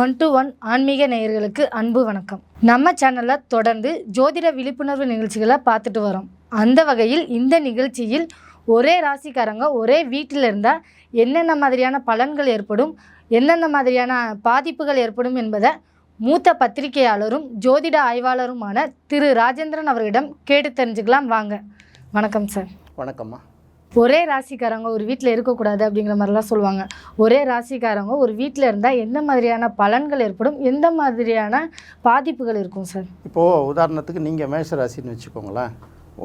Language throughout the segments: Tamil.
ஒன் டு ஒன் ஆன்மீக நேயர்களுக்கு அன்பு வணக்கம். நம்ம சேனலில் தொடர்ந்து ஜோதிட விழிப்புணர்வு நிகழ்ச்சிகளை பார்த்துட்டு வரோம். அந்த வகையில் இந்த நிகழ்ச்சியில் ஒரே ராசிக்காரங்க ஒரே வீட்டில் இருந்தால் என்னென்ன மாதிரியான பலன்கள் ஏற்படும் என்னென்ன மாதிரியான பாதிப்புகள் ஏற்படும் என்பதை மூத்த பத்திரிகையாளரும் ஜோதிட ஆய்வாளருமான திரு ராஜேந்திரன் அவர்களிடம் கேட்டு தெரிஞ்சுக்கலாம் வாங்க. வணக்கம் சார். வணக்கம்மா. ஒரே ராசிக்காரங்க ஒரு வீட்டில் இருக்கக்கூடாது அப்படிங்கிற மாதிரிலாம் சொல்லுவாங்க. ஒரே ராசிக்காரங்க ஒரு வீட்டில் இருந்தால் எந்த மாதிரியான பலன்கள் ஏற்படும்? எந்த மாதிரியான பாதிப்புகள் இருக்கும் சார்? இப்போது உதாரணத்துக்கு நீங்கள் மேஷராசின்னு வச்சுக்கோங்களேன்.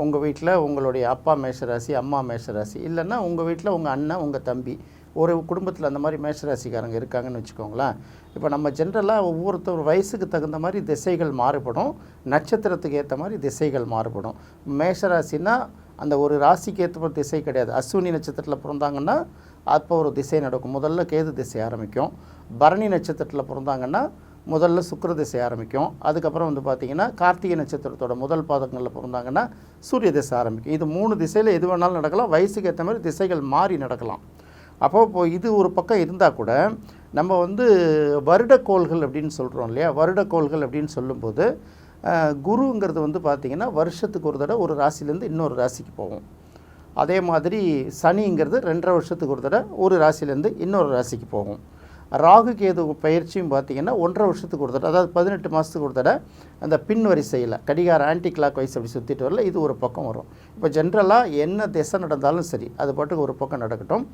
உங்கள் வீட்டில் உங்களுடைய அப்பா மேஷராசி அம்மா மேஷராசி இல்லைன்னா உங்கள் வீட்டில் உங்கள் அண்ணன் உங்கள் தம்பி ஒரு குடும்பத்தில் அந்த மாதிரி மேஷராசிக்காரங்க இருக்காங்கன்னு வச்சுக்கோங்களேன். இப்போ நம்ம ஜென்ரலாக ஒவ்வொருத்தர் வயசுக்கு தகுந்த மாதிரி திசைகள் மாறுபடும். நட்சத்திரத்துக்கு ஏற்ற மாதிரி திசைகள் மாறுபடும். மேஷராசின்னா அந்த ஒரு ராசிக்கு ஏற்ற மாதிரி திசை கிடையாது. அஸ்வினி நட்சத்திரத்தில் பிறந்தாங்கன்னா அப்போ ஒரு திசை நடக்கும். முதல்ல கேது திசை ஆரம்பிக்கும். பரணி நட்சத்திரத்தில் பிறந்தாங்கன்னா முதல்ல சுக்கர திசை ஆரம்பிக்கும். அதுக்கப்புறம் வந்து பார்த்திங்கன்னா கார்த்திகை நட்சத்திரத்தோட முதல் பாதங்களில் பிறந்தாங்கன்னா சூரிய திசை ஆரம்பிக்கும். இது மூணு திசையில் எது வேணாலும் நடக்கலாம். வயசுக்கு ஏற்ற மாதிரி திசைகள் மாறி நடக்கலாம். அப்போ இப்போ இது ஒரு பக்கம் இருந்தால் கூட நம்ம வந்து வருடக்கோள்கள் அப்படின்னு சொல்கிறோம் இல்லையா? வருடக்கோள்கள் அப்படின்னு சொல்லும்போது குருங்கிறது வந்து பார்த்திங்கன்னா வருஷத்துக்கு ஒரு தடவை ஒரு ராசிலேருந்து இன்னொரு ராசிக்கு போகும். அதே மாதிரி சனிங்கிறது ரெண்டரை வருஷத்துக்கு ஒரு தடவை ஒரு ராசிலேருந்து இன்னொரு ராசிக்கு போகும். ராகு கேது பயிற்சியும் பார்த்தீங்கன்னா ஒன்றரை வருஷத்துக்கு ஒரு தடவை அதாவது பதினெட்டு மாதத்துக்கு ஒரு தடவை அந்த பின் வரிசையில் கடிகார ஆன்டி கிளாக் வைஸ் அப்படி சுற்றிட்டு வரல இது ஒரு பக்கம் வரும். இப்போ ஜென்ரலாக என்ன திசை நடந்தாலும் சரி அது பாட்டுக்கு ஒரு பக்கம் நடக்கட்டும்.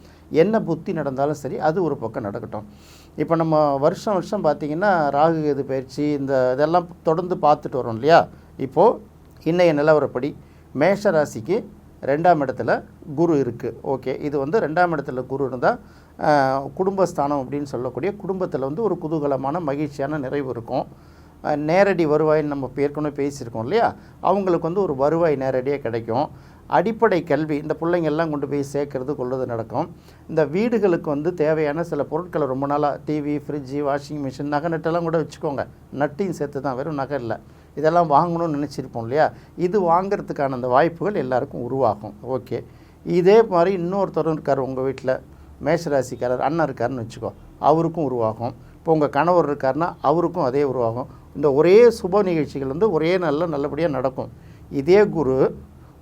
என்ன புத்தி நடந்தாலும் சரி அது ஒரு பக்கம் நடக்கட்டும். இப்போ நம்ம வருஷம் வருஷம் பார்த்திங்கன்னா ராகு கேது பயிற்சி இந்த இதெல்லாம் தொடர்ந்து பார்த்துட்டு வரோம் இல்லையா? இப்போது இன்றைய நிலவரப்படி மேஷ ராசிக்கு ரெண்டாம் இடத்துல குரு இருக்குது ஓகே இது வந்து ரெண்டாம் இடத்துல குரு இருந்தால் குடும்பஸ்தானம் அப்படின்னு சொல்லக்கூடிய குடும்பத்தில் வந்து ஒரு குதூகலமான மகிழ்ச்சியான நிறைவு இருக்கும். நேரடி வருவாய்ன்னு நம்ம ஏற்கனவே பேசியிருக்கோம் இல்லையா? அவங்களுக்கு வந்து ஒரு வருவாய் நேரடியாக கிடைக்கும். அடிப்படை கல்வி இந்த பிள்ளைங்கள்லாம் கொண்டு போய் சேர்க்கறது கொள்வது நடக்கும். இந்த வீடுகளுக்கு வந்து தேவையான சில பொருட்களை ரொம்ப நாளாக டிவி ஃப்ரிட்ஜு வாஷிங் மிஷின் நகை நட்டெல்லாம் கூட வச்சுக்கோங்க. நட்டையும் சேர்த்து தான் வெறும் நகை இல்லை. இதெல்லாம் வாங்கணும்னு நினச்சிருப்போம் இல்லையா? இது வாங்குறதுக்கான அந்த வாய்ப்புகள் எல்லாருக்கும் உருவாகும். ஓகே. இதே மாதிரி இன்னொருத்தரும் இருக்கார் உங்கள் வீட்டில் மேஷராசிக்காரர் அண்ணன் இருக்காருன்னு வச்சுக்கோ அவருக்கும் உருவாகும். இப்போ உங்கள் கணவர் இருக்காருன்னா அவருக்கும் அதே உருவாகும். இந்த ஒரே சுப நிகழ்ச்சிகள் வந்து ஒரே நல்ல நல்லபடியாக நடக்கும். இதே குரு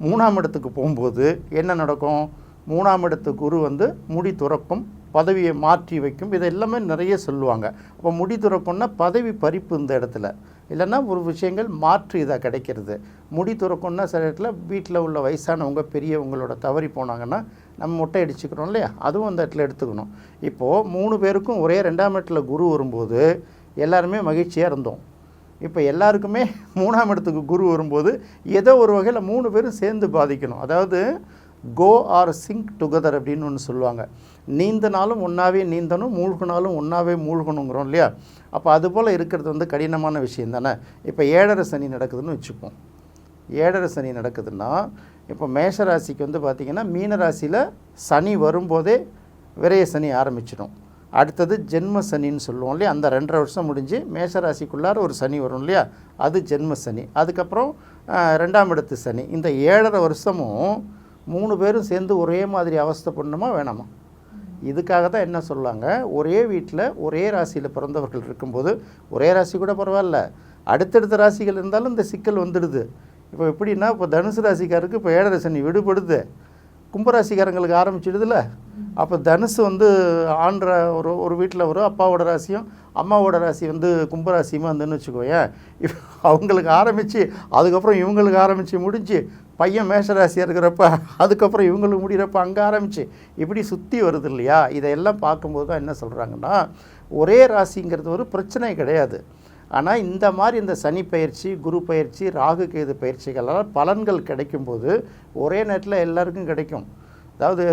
மூணாம் இடத்துக்கு போகும்போது என்ன நடக்கும்? மூணாம் இடத்து குரு வந்து முடி துறக்கும் பதவியை மாற்றி வைக்கும். இது எல்லாமே நிறைய சொல்லுவாங்க. அப்போ முடி துறக்கும்னா பதவி பறிப்பு இந்த இடத்துல. இல்லைன்னா ஒரு விஷயங்கள் மாற்று இதாக கிடைக்கிறது. முடி துறக்கணும்னா சில இடத்துல வீட்டில் உள்ள வயசானவங்க பெரியவங்களோட தவறி போனாங்கன்னா நம்ம முட்டை அடிச்சுக்கிறோம் இல்லையா? அதுவும் அந்த இடத்துல எடுத்துக்கணும். இப்போது மூணு பேருக்கும் ஒரே ரெண்டாம் இடத்துல குரு வரும்போது எல்லாருமே மகிழ்ச்சியாக இருந்தோம். இப்போ எல்லாருக்குமே மூணாம் இடத்துக்கு குரு வரும்போது ஏதோ ஒரு வகையில் மூணு பேரும் சேர்ந்து பாதிக்கணும். அதாவது கோ ஆர் சிங்க் டுகெதர் அப்படின்னு ஒன்று சொல்லுவாங்க. நீந்தினாலும் ஒன்றாவே நீந்தணும் மூழ்கினாலும் ஒன்றாவே மூழ்கணுங்கிறோம் இல்லையா? அப்போ அதுபோல் இருக்கிறது வந்து கடினமான விஷயம் தானே? இப்போ ஏழரை சனி நடக்குதுன்னு வச்சுப்போம். ஏழரை சனி நடக்குதுன்னா இப்போ மேஷராசிக்கு வந்து பார்த்திங்கன்னா மீன ராசியில் சனி வரும்போதே விரய சனி ஆரம்பிச்சிடும். அடுத்தது ஜென்ம சனின்னு சொல்லுவோம் இல்லையா? அந்த ரெண்டரை வருஷம் முடிஞ்சு மேஷராசிக்குள்ளார ஒரு சனி வரும் இல்லையா? அது ஜென்ம சனி. அதுக்கப்புறம் ரெண்டாம் இடத்து சனி. இந்த ஏழரை வருஷமும் மூணு பேரும் சேர்ந்து ஒரே மாதிரி அவஸ்தை பண்ணணுமா வேணாமா? இதுக்காக தான் என்ன சொல்லுவாங்க ஒரே வீட்டில் ஒரே ராசியில் பிறந்தவர்கள் இருக்கும்போது ஒரே ராசி கூட பரவாயில்ல. அடுத்தடுத்த ராசிகள் இருந்தாலும் இந்த சிக்கல் வந்துடுது. இப்போ எப்படின்னா இப்போ தனுசு ராசிக்காருக்கு இப்போ ஏழரை சனி விடுபடுது. கும்பராசிக்காரங்களுக்கு ஆரம்பிச்சிடுதுல. அப்போ தனுசு வந்து ஆண்ட ஒரு ஒரு வீட்டில் வரும் அப்பாவோட ராசியும் அம்மாவோட ராசி வந்து கும்பராசியுமா இருந்துன்னு வச்சுக்கோயேன் அவங்களுக்கு ஆரம்பித்து அதுக்கப்புறம் இவங்களுக்கு ஆரம்பித்து முடிஞ்சு பையன் மேஷராசியாக இருக்கிறப்ப அதுக்கப்புறம் இவங்களுக்கு முடிகிறப்ப அங்கே ஆரம்பித்து இப்படி சுற்றி வருது இல்லையா? இதையெல்லாம் பார்க்கும்போது தான் என்ன சொல்கிறாங்கன்னா ஒரே ராசிங்கிறது ஒரு பிரச்சனை கிடையாது. ஆனால் இந்த மாதிரி இந்த சனி பயிற்சி குரு பயிற்சி ராகு கேது பயிற்சிகளால் பலன்கள் கிடைக்கும்போது ஒரே நேரத்தில் எல்லாருக்கும் கிடைக்கும். அதாவது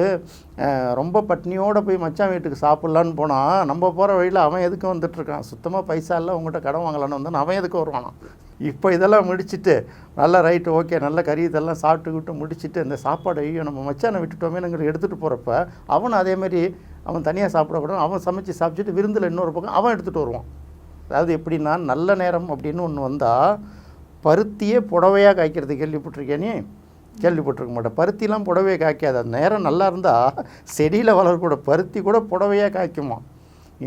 ரொம்ப பட்னியோடு போய் மச்சான் வீட்டுக்கு சாப்பிட்லான்னு போனால் நம்ம போகிற வழியில் அவன் எதுக்கு வந்துட்டுருக்கான்? சுத்தமாக பைசா இல்லை உங்கள்கிட்ட கடன் வாங்கலான்னு வந்தான் அவன் எதுக்கு வருவானான் இப்போ இதெல்லாம் முடிச்சுட்டு நல்ல ரைட்டு ஓகே நல்ல கறி இதெல்லாம் சாப்பிட்டுக்கிட்டு முடிச்சுட்டு இந்த சாப்பாடு ஐயோ நம்ம மச்சானை விட்டுட்டோமே நாங்கள் எடுத்துகிட்டு போகிறப்ப அவன் அதேமாதிரி அவன் தனியாக சாப்பிடக்கூடாது அவன் சமைச்சு சாப்பிட்டுட்டு விருந்தில் இன்னொரு பக்கம் அவன் எடுத்துகிட்டு வருவான். அதாவது எப்படின்னா நல்ல நேரம் அப்படின்னு ஒன்று வந்தால் பருத்தியே புடவையாக காய்க்கிறது கேள்விப்பட்டிருக்கேனே நீ? கேள்விப்பட்டிருக்க மாட்டேன். பருத்திலாம் புடவையை காய்க்காது. அந்த நேரம் நல்லா இருந்தால் செடியில் வளரக்கூட பருத்தி கூட புடவையாக காய்க்குமா?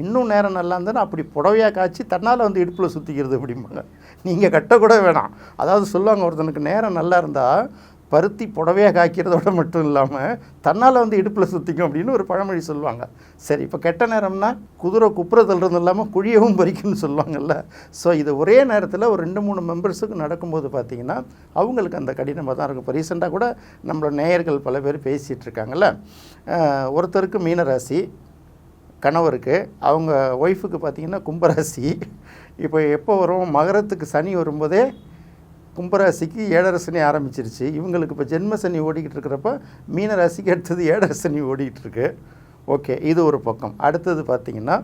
இன்னும் நேரம் நல்லா இருந்தால் அப்படி புடவையாக காய்ச்சி தன்னால் வந்து இடுப்பில் சுற்றிக்கிறது அப்படிம்பாங்க. நீங்கள் கட்டக்கூட வேணாம். அதாவது சொல்லுவாங்க ஒருத்தனுக்கு நேரம் நல்லா இருந்தால் பருத்தி புடவையாக காய்க்கிறதோட மட்டும் இல்லாமல் தன்னால் வந்து இடுப்பில் சுற்றிக்கும் அப்படின்னு ஒரு பழமொழி சொல்லுவாங்க. சரி இப்போ கெட்ட நேரம்னா குதிரை குப்புறதுலேருந்து இல்லாமல் குழியவும் பறிக்கும்னு சொல்லுவாங்கல்ல. ஸோ இது ஒரே நேரத்தில் ஒரு ரெண்டு மூணு மெம்பர்ஸுக்கு நடக்கும்போது பார்த்தீங்கன்னா அவங்களுக்கு அந்த கடினமாக தான் இருக்கும். இப்போ ரீசெண்டாக கூட நம்மளோட நேயர்கள் பல பேர் பேசிகிட்டு இருக்காங்கல்ல. ஒருத்தருக்கு மீனராசி கணவருக்கு அவங்க ஒய்ஃபுக்கு பார்த்தீங்கன்னா கும்பராசி. இப்போ எப்போ வரும் மகரத்துக்கு சனி வரும்போதே கும்பராசிக்கு ஏழரை சனி ஆரம்பிச்சிருச்சு. இவங்களுக்கு இப்போ ஜென்ம சனி ஓடிக்கிட்டு இருக்கிறப்ப மீன ராசிக்கு அடுத்தது ஏழரை சனி ஓடிக்கிட்டு இருக்கு. ஓகே இது ஒரு பக்கம். அடுத்தது பார்த்தீங்கன்னா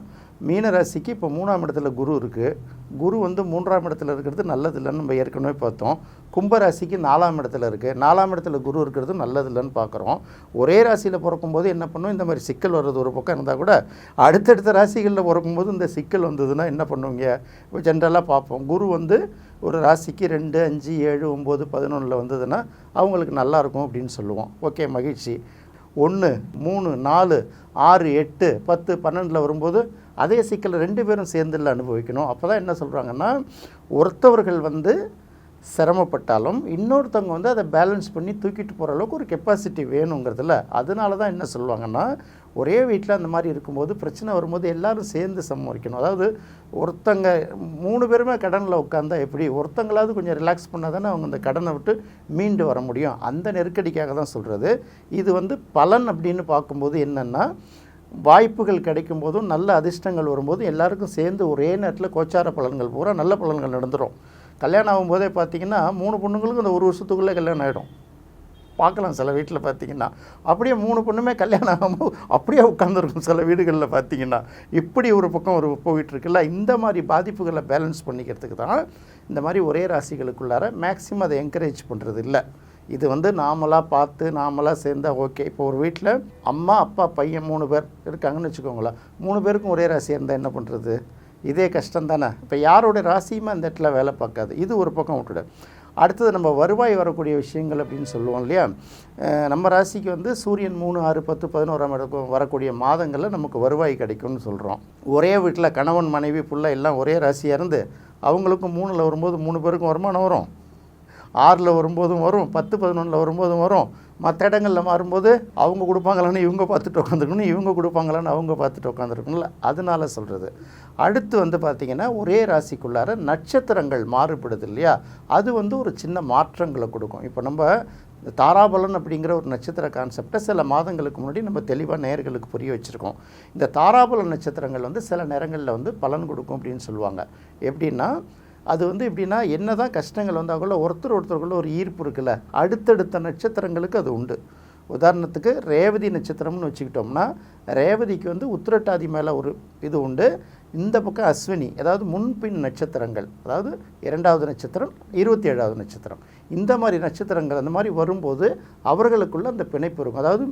மீனராசிக்கு இப்போ மூணாம் இடத்துல குரு இருக்குது குரு வந்து மூன்றாம் இடத்துல இருக்கிறது நல்லது இல்லைன்னு நம்ம ஏற்கனவே பார்த்தோம். கும்பராசிக்கு நாலாம் இடத்துல இருக்குது நாலாம் இடத்துல குரு இருக்கிறது நல்லது இல்லைன்னு பார்க்குறோம். ஒரே ராசியில் பிறக்கும்போது என்ன பண்ணும்? இந்த மாதிரி சிக்கல் வர்றது ஒரு பக்கம் இருந்தால் கூட அடுத்தடுத்த ராசிகளில் பிறக்கும்போது இந்த சிக்கல் வந்ததுன்னா என்ன பண்ணுவீங்க? இப்போ ஜென்ரலாக பார்ப்போம். குரு வந்து ஒரு ராசிக்கு ரெண்டு அஞ்சு ஏழு ஒம்பது பதினொன்றில் வந்ததுன்னா அவங்களுக்கு நல்லா இருக்கும் அப்படின்னு சொல்லுவோம். ஓகே மகிழ்ச்சி. ஒன்று மூணு நாலு ஆறு எட்டு பத்து பன்னெண்டில் வரும்போது அதே சிக்கல் ரெண்டு பேரும் சேர்ந்துல அனுபவிக்கணும். அப்போ தான் என்ன சொல்கிறாங்கன்னா ஒருத்தவர்கள் வந்து சிரமப்பட்டாலும் இன்னொருத்தவங்க வந்து அதை பேலன்ஸ் பண்ணி தூக்கிட்டு போகிற அளவுக்கு ஒரு கெப்பாசிட்டி வேணுங்கிறதுல. அதனால தான் என்ன சொல்லுவாங்கன்னா ஒரே வீட்டில் அந்த மாதிரி இருக்கும்போது பிரச்சனை வரும்போது எல்லாரும் சேர்ந்து சமாளிக்கணும் அதாவது ஒருத்தங்க மூணு பேருமே கடனில் உட்காந்தா எப்படி? ஒருத்தங்களாவது கொஞ்சம் ரிலாக்ஸ் பண்ணால் தானே அவங்க அந்த கடனை விட்டு மீண்டு வர முடியும். அந்த நெருக்கடிக்காக தான் சொல்கிறது இது வந்து பலன் அப்படின்னு பார்க்கும்போது என்னென்னா வாய்ப்புகள் கிடைக்கும் போதும் நல்ல அதிர்ஷ்டங்கள் வரும்போது எல்லாருக்கும் சேர்ந்து ஒரே நேரத்தில் கோச்சார பலன்கள் பூரா நல்ல பலன்கள் நடந்துடும் கல்யாணம் ஆகும்போதே பார்த்தீங்கன்னா மூணு பொண்ணுங்களுக்கும் இந்த ஒரு வருஷத்துக்குள்ளே கல்யாணம் ஆகிடும் பார்க்கலாம் சில வீட்டில் பார்த்தீங்கன்னா அப்படியே மூணு பொண்ணுமே கல்யாணம் ஆகும்போது அப்படியே உட்காந்துருக்கும் சில வீடுகளில் பார்த்தீங்கன்னா இப்படி ஒரு பக்கம் ஒரு போயிட்டுருக்குல்ல. இந்த மாதிரி பாதிப்புகளை பேலன்ஸ் பண்ணிக்கிறதுக்கு தான் இந்த மாதிரி ஒரே ராசிகளுக்குள்ளார மேக்ஸிமம் அதை என்கரேஜ் பண்ணுறது இல்லை இது வந்து நாமளாக பார்த்து நாமளாக சேர்ந்தா ஓகே. இப்போ ஒரு வீட்டில் அம்மா அப்பா பையன் மூணு பேர் இருக்காங்கன்னு வச்சுக்கோங்களேன். மூணு பேருக்கும் ஒரே ராசியாக இருந்தால் என்ன பண்ணுறது இதே கஷ்டம் தானே. இப்போ யாரோட ராசியுமே அந்த இடத்துல வேலை பார்க்காது. இது ஒரு பக்கம் விட்டுடு அடுத்தது நம்ம வருவாய் வரக்கூடிய விஷயங்கள் அப்படின்னு சொல்லுவோம் இல்லையா? நம்ம ராசிக்கு வந்து சூரியன் மூணு ஆறு பத்து பதினோராம் இடம் வரக்கூடிய மாதங்களில் நமக்கு வருவாய் கிடைக்கும்னு சொல்கிறோம் ஒரே வீட்டில் கணவன் மனைவி புள்ள எல்லாம் ஒரே ராசியாக இருந்து அவங்களுக்கும் மூணில் வரும்போது மூணு பேருக்கும் வருமானம் வரும். ஆறில் வரும்போதும் வரும் பத்து பதினொன்றில் வரும்போதும் வரும். மற்ற இடங்களில் மாறும்போது அவங்க கொடுப்பாங்களான்னு இவங்க பார்த்துட்டு உட்காந்துருக்கணும் இவங்க கொடுப்பாங்களான்னு அவங்க பார்த்துட்டு உட்காந்துருக்கணும்ல அதனால சொல்கிறது அடுத்து வந்து பார்த்திங்கன்னா ஒரே ராசிக்குள்ளார நட்சத்திரங்கள் மாறுபடுது இல்லையா? அது வந்து ஒரு சின்ன மாற்றங்களை கொடுக்கும். இப்போ நம்ம இந்த தாராபலன் அப்படிங்கிற ஒரு நட்சத்திர கான்செப்டை சில மாதங்களுக்கு முன்னாடி நம்ம தெளிவாக நேயர்களுக்கு புரிய வச்சுருக்கோம். இந்த தாராபலன் நட்சத்திரங்கள் வந்து சில நேரங்களில் வந்து பலன் கொடுக்கும் அப்படின்னு சொல்லுவாங்க. எப்படின்னா அது வந்து எப்படின்னா என்ன தான் கஷ்டங்கள் வந்தால் ஒருத்தர் ஒருத்தருக்குள்ள ஒரு ஈர்ப்பு இருக்குல்ல. அடுத்தடுத்த நட்சத்திரங்களுக்கு அது உண்டு. உதாரணத்துக்கு ரேவதி நட்சத்திரம்னு வச்சுக்கிட்டோம்னா ரேவதிக்கு வந்து உத்திரட்டாதி மேலே ஒரு இது உண்டு. இந்த பக்கம் அஸ்வினி அதாவது முன்பின் நட்சத்திரங்கள். அதாவது இரண்டாவது நட்சத்திரம் இருபத்தி ஏழாவது நட்சத்திரம். இந்த மாதிரி நட்சத்திரங்கள் அந்த மாதிரி வரும்போது அவர்களுக்குள்ள அந்த பிணைப்பு இருக்கும். அதாவது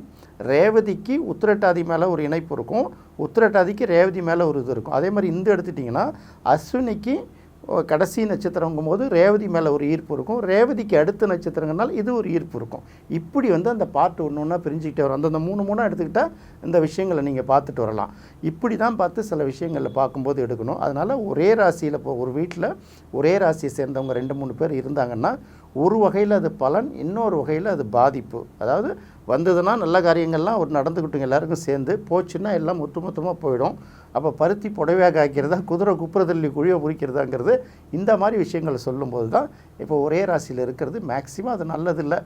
ரேவதிக்கு உத்திரட்டாதி மேலே ஒரு இணைப்பு இருக்கும். உத்திரட்டாதிக்கு ரேவதி மேலே ஒரு இது இருக்கும். அதே மாதிரி இந்த எடுத்துட்டிங்கன்னா அஸ்வினிக்கு கடைசி நட்சத்திரங்கும் போது ரேவதி மேலே ஒரு ஈர்ப்பு இருக்கும். ரேவதிக்கு அடுத்த நட்சத்திரங்கள்னால இது ஒரு ஈர்ப்பு இருக்கும். இப்படி வந்து அந்த பாட்டு ஒன்று ஒன்றா பிரிஞ்சுக்கிட்டே வரும். அந்தந்த மூணு மூணாக எடுத்துக்கிட்டால் இந்த விஷயங்களை நீங்கள் பார்த்துட்டு வரலாம். இப்படி தான் பார்த்து சில விஷயங்களில் பார்க்கும்போது எடுக்கணும். அதனால் ஒரே ராசியில் இப்போ ஒரு வீட்டில் ஒரே ராசியை சேர்ந்தவங்க ரெண்டு மூணு பேர் இருந்தாங்கன்னா ஒரு வகையில் அது பலன் இன்னொரு வகையில் அது பாதிப்பு. அதாவது வந்ததுன்னா நல்ல காரியங்கள்லாம் ஒரு நடந்துக்கிட்டோங்க எல்லாருக்கும் சேர்ந்து. போச்சுன்னா எல்லாம் ஒட்டுமொத்தமாக மொத்தமாக போயிடும். அப்போ பருத்தி புடவையாக காய்க்கிறதா குதிரை குப்புறதள்ளி குழியை புரிக்கிறதாங்கிறது இந்த மாதிரி விஷயங்களை சொல்லும்போது தான் இப்போ ஒரே ராசியில் இருக்கிறது மேக்ஸிமம் அது நல்லதில்லை.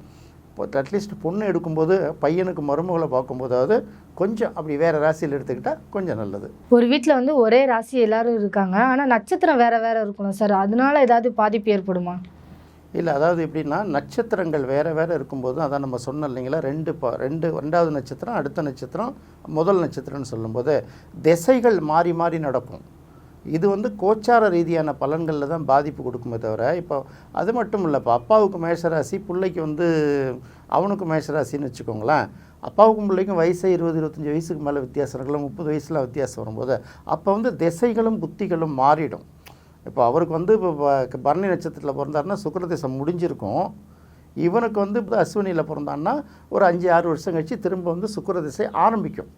இப்போ அட்லீஸ்ட் பொண்ணு எடுக்கும்போது பையனுக்கு மருமகளை பார்க்கும்போதாவது கொஞ்சம் அப்படி வேறு ராசியில் எடுத்துக்கிட்டால் கொஞ்சம் நல்லது. ஒரு வீட்டில் வந்து ஒரே ராசி எல்லோரும் இருக்காங்க. ஆனால் நட்சத்திரம் வேறு வேறு இருக்கணும் சார். அதனால ஏதாவது பாதிப்பு ஏற்படுமா? இல்லை அதாவது எப்படின்னா நட்சத்திரங்கள் வேறு வேறு இருக்கும்போது அதான் நம்ம சொன்னோம் இல்லைங்களா ரெண்டு ப ரெண்டு ரெண்டாவது நட்சத்திரம் அடுத்த நட்சத்திரம் முதல் நட்சத்திரம்னு சொல்லும்போது திசைகள் மாறி மாறி நடக்கும். இது வந்து கோச்சார ரீதியான பலன்களில் தான் பாதிப்பு கொடுக்குமே தவிர இப்போ அது மட்டும் இல்லை இப்போ அப்பாவுக்கு மேஷராசி பிள்ளைக்கு வந்து அவனுக்கு மேஷராசின்னு வச்சுக்கோங்களேன் அப்பாவுக்கும் பிள்ளைக்கும் வயசே இருபது இருபத்தஞ்சி வயசுக்கு மேலே வித்தியாசம் இருக்கலாம் முப்பது வயசில் வித்தியாசம் வரும்போது அப்போ வந்து திசைகளும் புத்திகளும் மாறிடும். இப்போ அவருக்கு வந்து இப்போ பரணி நட்சத்திரத்தில் பிறந்தாருன்னா சுக்கரதேசம் முடிஞ்சிருக்கும். இவனுக்கு வந்து இப்போ அஸ்வினியில் பிறந்தான்னா ஒரு அஞ்சு ஆறு வருஷம் கழிச்சு திரும்ப வந்து சுக்கரதிசை ஆரம்பிக்கும்.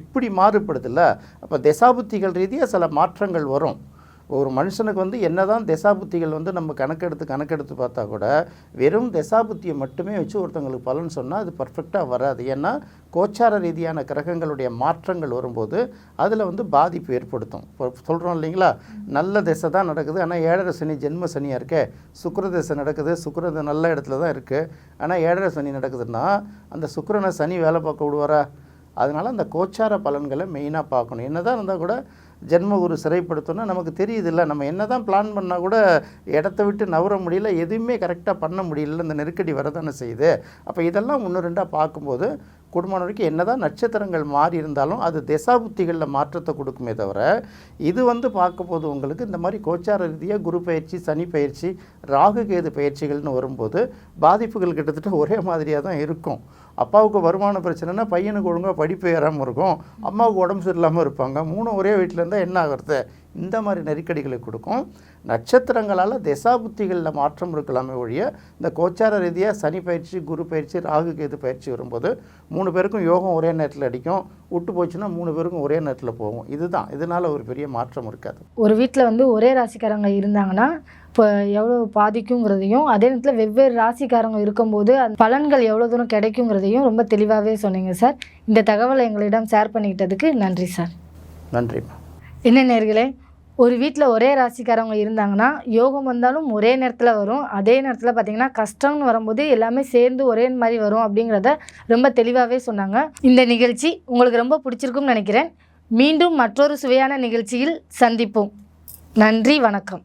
இப்படி மாறுபடுதுல்ல. அப்போ திசாபுத்திகள் ரீதியாக சில மாற்றங்கள் வரும். ஒரு மனுஷனுக்கு வந்து என்னதான் திசாபுத்திகள் வந்து நம்ம கணக்கெடுத்து கணக்கெடுத்து பார்த்தா கூட வெறும் திசாபுத்தியை மட்டுமே வச்சு ஒருத்தவங்களுக்கு பலன் சொன்னால் அது பர்ஃபெக்டாக வராது. ஏன்னா கோச்சார ரீதியான கிரகங்களுடைய மாற்றங்கள் வரும்போது அதில் வந்து பாதிப்பு ஏற்படுத்தும். இப்போ சொல்கிறோம் இல்லைங்களா? நல்ல திசை தான் நடக்குது. ஆனால் ஏழரை சனி ஜென்ம சனியாக இருக்கே. சுக்கர திசை நடக்குது. சுக்கிரது நல்ல இடத்துல தான் இருக்குது ஆனால் ஏழரை சனி நடக்குதுன்னா அந்த சுக்கரனை சனி வேலை பார்க்க விடுவாரா? அதனால் அந்த கோச்சார பலன்களை மெயினாக பார்க்கணும். என்னதான் இருந்தால் கூட ஜென்மகுரு சிறைப்படுத்தணும்னா நமக்கு தெரியுதுல்ல. நம்ம என்ன தான் பிளான் பண்ணால் கூட இடத்த விட்டு நவர முடியல எதுவுமே கரெக்டாக பண்ண முடியல இந்த நெருக்கடி வரதானே செய்யுது. அப்போ இதெல்லாம் ஒன்று ரெண்டாக பார்க்கும்போது குடும்பம் வரைக்கும் என்ன தான் நட்சத்திரங்கள் மாறி இருந்தாலும் அது திசாபுத்திகளில் மாற்றத்தை கொடுக்குமே தவிர இது வந்து பார்க்கும்போது உங்களுக்கு இந்த மாதிரி கோச்சார ரீதியாக குரு பயிற்சி சனி பயிற்சி ராகு கேது பயிற்சிகள்னு வரும்போது பாதிப்புகள் கிட்டத்தட்ட ஒரே மாதிரியாக தான் இருக்கும். அப்பாவுக்கு வருமான பிரச்சனைனா பையனுக்கு ஒழுங்காக படிப்பு ஏறாமல் இருக்கும். அம்மாவுக்கு உடம்பு சரியில்லாமல் இருப்பாங்க. மூணும் ஒரே வீட்டில் இருந்தால் என்ன ஆகிறது? இந்த மாதிரி நெருக்கடிகளை கொடுக்கும். நட்சத்திரங்களால் திசாபுத்திகளில் மாற்றம் இருக்கலாமே ஒழிய இந்த கோச்சார ரீதியாக சனி பயிற்சி குரு பயிற்சி ராகு கேது பயிற்சி வரும்போது மூணு பேருக்கும் யோகம் ஒரே நேரத்தில் அடிக்கும். விட்டு போச்சுன்னா மூணு பேருக்கும் ஒரே நேரத்தில் போகும். இதுதான். இதனால் ஒரு பெரிய மாற்றம் இருக்காது. ஒரு வீட்டில் வந்து ஒரே ராசிக்காரங்க இருந்தாங்கன்னா இப்போ எவ்வளோ பாதிக்குங்கிறதையும் அதே நேரத்தில் வெவ்வேறு ராசிக்காரங்க இருக்கும்போது அந்த பலன்கள் எவ்வளோ தூரம் கிடைக்குங்கிறதையும் ரொம்ப தெளிவாகவே சொன்னீங்க சார். இந்த தகவலை எங்களிடம் ஷேர் பண்ணிக்கிட்டதுக்கு நன்றி சார். நன்றிம்மா. என்ன நேர்களே ஒரு வீட்டில் ஒரே ராசிக்காரவங்க இருந்தாங்கன்னா யோகம் வந்தாலும் ஒரே நேரத்தில் வரும். அதே நேரத்தில் பார்த்தீங்கன்னா கஷ்டம்னு வரும்போது எல்லாமே சேர்ந்து ஒரே மாதிரி வரும் அப்படிங்கிறத ரொம்ப தெளிவாகவே சொன்னாங்க. இந்த நிகழ்ச்சி உங்களுக்கு ரொம்ப பிடிச்சிருக்கும்னு நினைக்கிறேன். மீண்டும் மற்றொரு சுவையான நிகழ்ச்சியில் சந்திப்போம். நன்றி வணக்கம்.